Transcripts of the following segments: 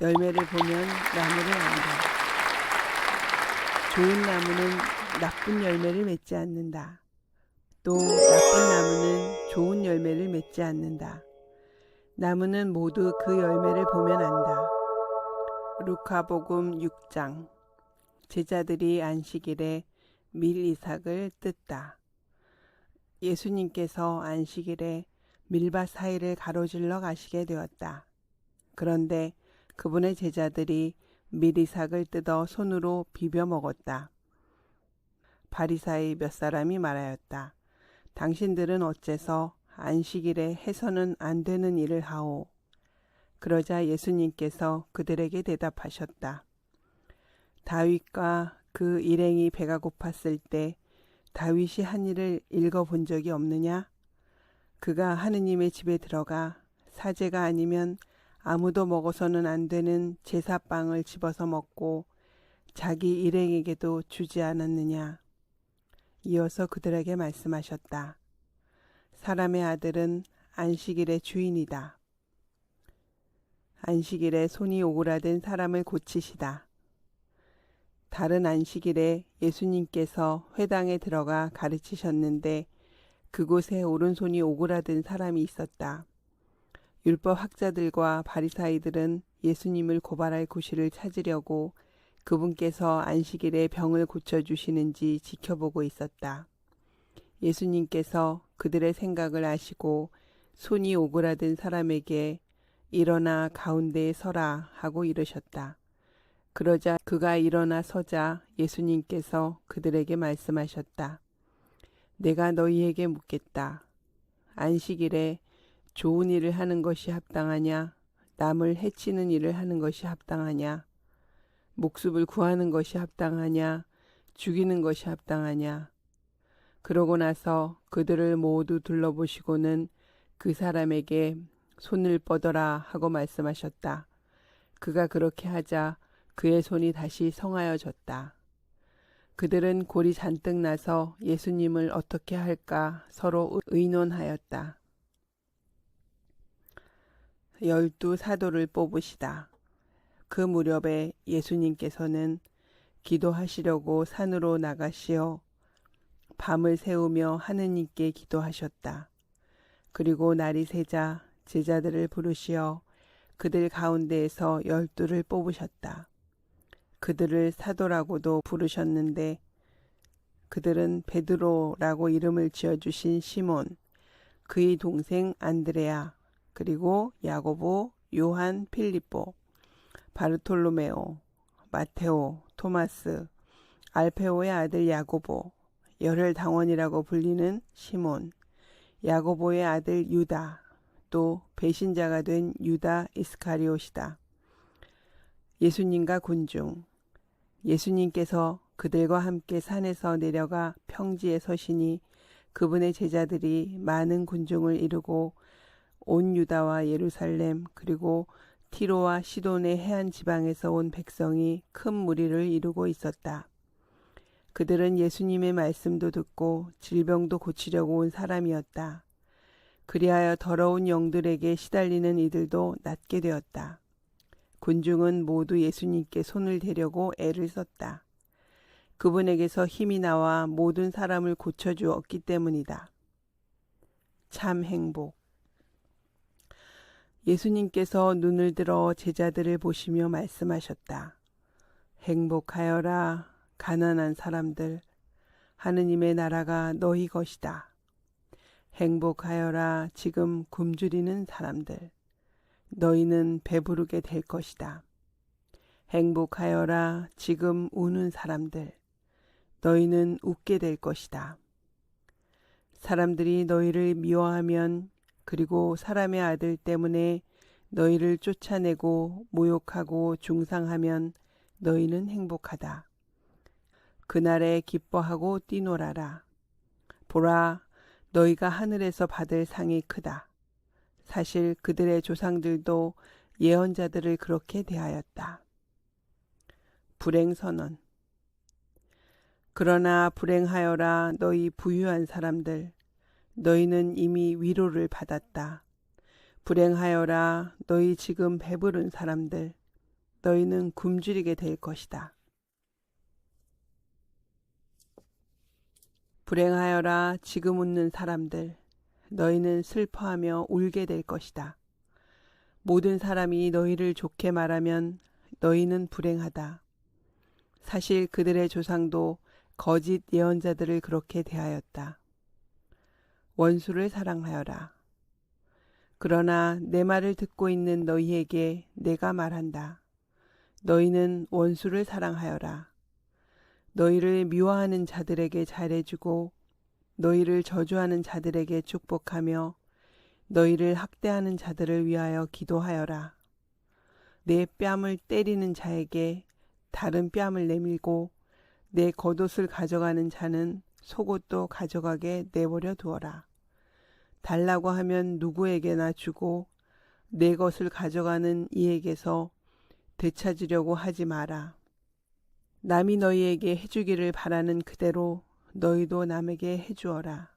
열매를 보면 나무를 안다. 좋은 나무는 나쁜 열매를 맺지 않는다. 또 나쁜 나무는 좋은 열매를 맺지 않는다. 나무는 모두 그 열매를 보면 안다. 루카복음 6장 제자들이 안식일에 밀 이삭을 뜯다. 예수님께서 안식일에 밀밭 사이를 가로질러 가시게 되었다. 그런데 그분의 제자들이 밀이삭을 뜯어 손으로 비벼 먹었다. 바리사의 몇 사람이 말하였다. 당신들은 어째서 안식일에 해서는 안 되는 일을 하오. 그러자 예수님께서 그들에게 대답하셨다. 다윗과 그 일행이 배가 고팠을 때 다윗이 한 일을 읽어 본 적이 없느냐? 그가 하느님의 집에 들어가 사제가 아니면 아무도 먹어서는 안 되는 제사빵을 집어서 먹고 자기 일행에게도 주지 않았느냐. 이어서 그들에게 말씀하셨다. 사람의 아들은 안식일의 주인이다. 안식일에 손이 오그라든 사람을 고치시다. 다른 안식일에 예수님께서 회당에 들어가 가르치셨는데 그곳에 오른손이 오그라든 사람이 있었다. 율법 학자들과 바리사이들은 예수님을 고발할 구실을 찾으려고 그분께서 안식일에 병을 고쳐 주시는지 지켜보고 있었다. 예수님께서 그들의 생각을 아시고 손이 오그라든 사람에게 일어나 가운데에 서라 하고 이르셨다. 그러자 그가 일어나 서자 예수님께서 그들에게 말씀하셨다. 내가 너희에게 묻겠다. 안식일에 좋은 일을 하는 것이 합당하냐? 남을 해치는 일을 하는 것이 합당하냐? 목숨을 구하는 것이 합당하냐? 죽이는 것이 합당하냐? 그러고 나서 그들을 모두 둘러보시고는 그 사람에게 손을 뻗어라 하고 말씀하셨다. 그가 그렇게 하자 그의 손이 다시 성하여졌다. 그들은 골이 잔뜩 나서 예수님을 어떻게 할까 서로 의논하였다. 열두 사도를 뽑으시다. 그 무렵에 예수님께서는 기도하시려고 산으로 나가시어 밤을 새우며 하느님께 기도하셨다. 그리고 날이 새자 제자들을 부르시어 그들 가운데에서 열두를 뽑으셨다. 그들을 사도라고도 부르셨는데 그들은 베드로라고 이름을 지어주신 시몬, 그의 동생 안드레아, 그리고 야고보, 요한, 필리포, 바르톨로메오, 마테오, 토마스, 알페오의 아들 야고보, 열혈 당원이라고 불리는 시몬, 야고보의 아들 유다, 또 배신자가 된 유다 이스카리옷이다. 예수님과 군중, 예수님께서 그들과 함께 산에서 내려가 평지에 서시니 그분의 제자들이 많은 군중을 이루고 온 유다와 예루살렘 그리고 티로와 시돈의 해안 지방에서 온 백성이 큰 무리를 이루고 있었다. 그들은 예수님의 말씀도 듣고 질병도 고치려고 온 사람이었다. 그리하여 더러운 영들에게 시달리는 이들도 낫게 되었다. 군중은 모두 예수님께 손을 대려고 애를 썼다. 그분에게서 힘이 나와 모든 사람을 고쳐주었기 때문이다. 참 행복. 예수님께서 눈을 들어 제자들을 보시며 말씀하셨다. 행복하여라, 가난한 사람들. 하느님의 나라가 너희 것이다. 행복하여라, 지금 굶주리는 사람들. 너희는 배부르게 될 것이다. 행복하여라, 지금 우는 사람들. 너희는 웃게 될 것이다. 사람들이 너희를 미워하면 그리고 사람의 아들 때문에 너희를 쫓아내고 모욕하고 중상하면 너희는 행복하다. 그날에 기뻐하고 뛰놀아라. 보라, 너희가 하늘에서 받을 상이 크다. 사실 그들의 조상들도 예언자들을 그렇게 대하였다. 불행 선언. 그러나 불행하여라 너희 부유한 사람들. 너희는 이미 위로를 받았다. 불행하여라 너희 지금 배부른 사람들. 너희는 굶주리게 될 것이다. 불행하여라 지금 웃는 사람들 너희는 슬퍼하며 울게 될 것이다. 모든 사람이 너희를 좋게 말하면 너희는 불행하다. 사실 그들의 조상도 거짓 예언자들을 그렇게 대하였다. 원수를 사랑하여라. 그러나 내 말을 듣고 있는 너희에게 내가 말한다. 너희는 원수를 사랑하여라. 너희를 미워하는 자들에게 잘해주고 너희를 저주하는 자들에게 축복하며 너희를 학대하는 자들을 위하여 기도하여라. 내 뺨을 때리는 자에게 다른 뺨을 내밀고 내 겉옷을 가져가는 자는 속옷도 가져가게 내버려 두어라. 달라고 하면 누구에게나 주고 내 것을 가져가는 이에게서 되찾으려고 하지 마라. 남이 너희에게 해주기를 바라는 그대로 너희도 남에게 해주어라.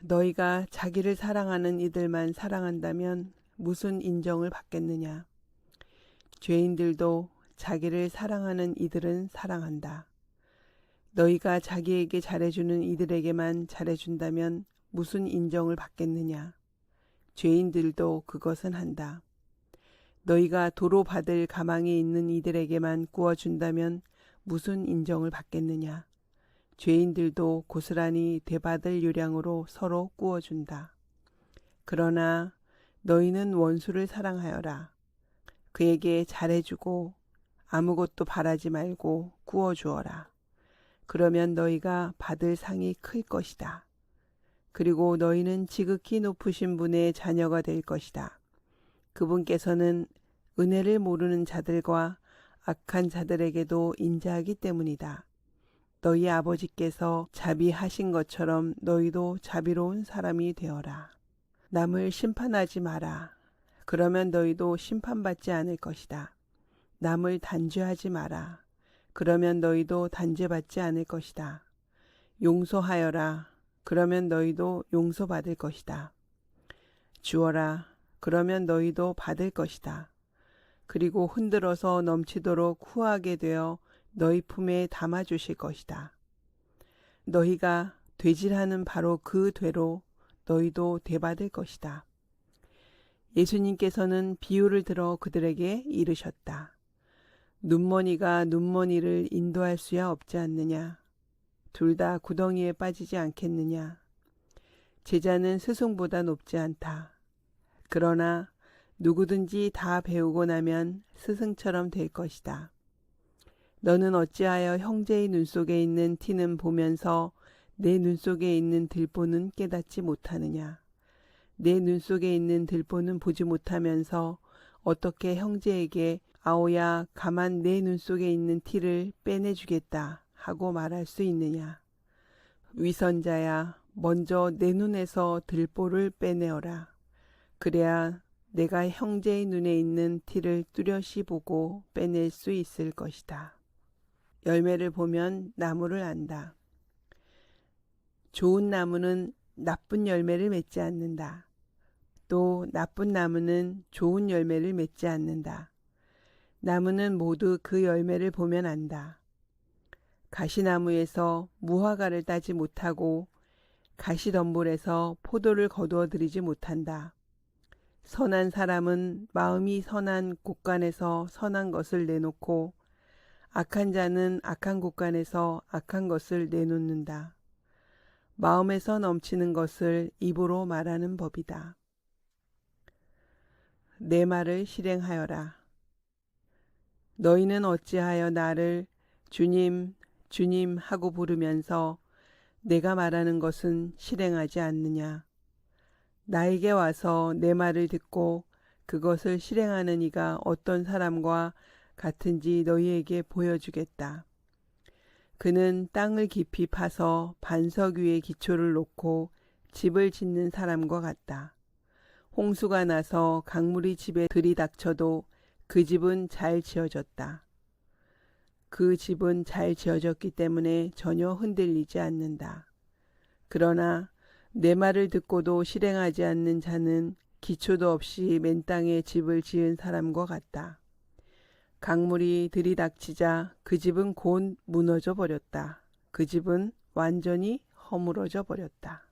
너희가 자기를 사랑하는 이들만 사랑한다면 무슨 인정을 받겠느냐? 죄인들도 자기를 사랑하는 이들은 사랑한다. 너희가 자기에게 잘해주는 이들에게만 잘해준다면 무슨 인정을 받겠느냐? 죄인들도 그것은 한다. 너희가 도로 받을 가망이 있는 이들에게만 구워준다면 무슨 인정을 받겠느냐? 죄인들도 고스란히 되받을 요량으로 서로 구워준다. 그러나 너희는 원수를 사랑하여라. 그에게 잘해주고 아무것도 바라지 말고 구워주어라. 그러면 너희가 받을 상이 클 것이다. 그리고 너희는 지극히 높으신 분의 자녀가 될 것이다. 그분께서는 은혜를 모르는 자들과 악한 자들에게도 인자하기 때문이다. 너희 아버지께서 자비하신 것처럼 너희도 자비로운 사람이 되어라. 남을 심판하지 마라. 그러면 너희도 심판받지 않을 것이다. 남을 단죄하지 마라. 그러면 너희도 단죄받지 않을 것이다. 용서하여라. 그러면 너희도 용서받을 것이다. 주어라. 그러면 너희도 받을 것이다. 그리고 흔들어서 넘치도록 후하게 되어 너희 품에 담아 주실 것이다. 너희가 되질하는 바로 그 되로 너희도 되받을 것이다. 예수님께서는 비유를 들어 그들에게 이르셨다. 눈머니가 눈머니를 인도할 수야 없지 않느냐. 둘 다 구덩이에 빠지지 않겠느냐. 제자는 스승보다 높지 않다. 그러나 누구든지 다 배우고 나면 스승처럼 될 것이다. 너는 어찌하여 형제의 눈 속에 있는 티는 보면서 내 눈 속에 있는 들보는 깨닫지 못하느냐? 내 눈 속에 있는 들보는 보지 못하면서 어떻게 형제에게 아오야 가만 내 눈 속에 있는 티를 빼내주겠다 하고 말할 수 있느냐? 위선자야 먼저 내 눈에서 들보를 빼내어라. 그래야 내가 형제의 눈에 있는 티를 뚜렷이 보고 빼낼 수 있을 것이다. 열매를 보면 나무를 안다. 좋은 나무는 나쁜 열매를 맺지 않는다. 또 나쁜 나무는 좋은 열매를 맺지 않는다. 나무는 모두 그 열매를 보면 안다. 가시나무에서 무화과를 따지 못하고 가시덤불에서 포도를 거두어 들이지 못한다. 선한 사람은 마음이 선한 곳간에서 선한 것을 내놓고 악한 자는 악한 곳간에서 악한 것을 내놓는다. 마음에서 넘치는 것을 입으로 말하는 법이다. 내 말을 실행하여라. 너희는 어찌하여 나를 주님, 주님 하고 부르면서 내가 말하는 것은 실행하지 않느냐. 나에게 와서 내 말을 듣고 그것을 실행하는 이가 어떤 사람과 같은지 너희에게 보여주겠다. 그는 땅을 깊이 파서 반석 위에 기초를 놓고 집을 짓는 사람과 같다. 홍수가 나서 강물이 집에 들이닥쳐도 그 집은 잘 지어졌다. 그 집은 잘 지어졌기 때문에 전혀 흔들리지 않는다. 그러나 내 말을 듣고도 실행하지 않는 자는 기초도 없이 맨 땅에 집을 지은 사람과 같다. 강물이 들이닥치자 그 집은 곧 무너져 버렸다. 그 집은 완전히 허물어져 버렸다.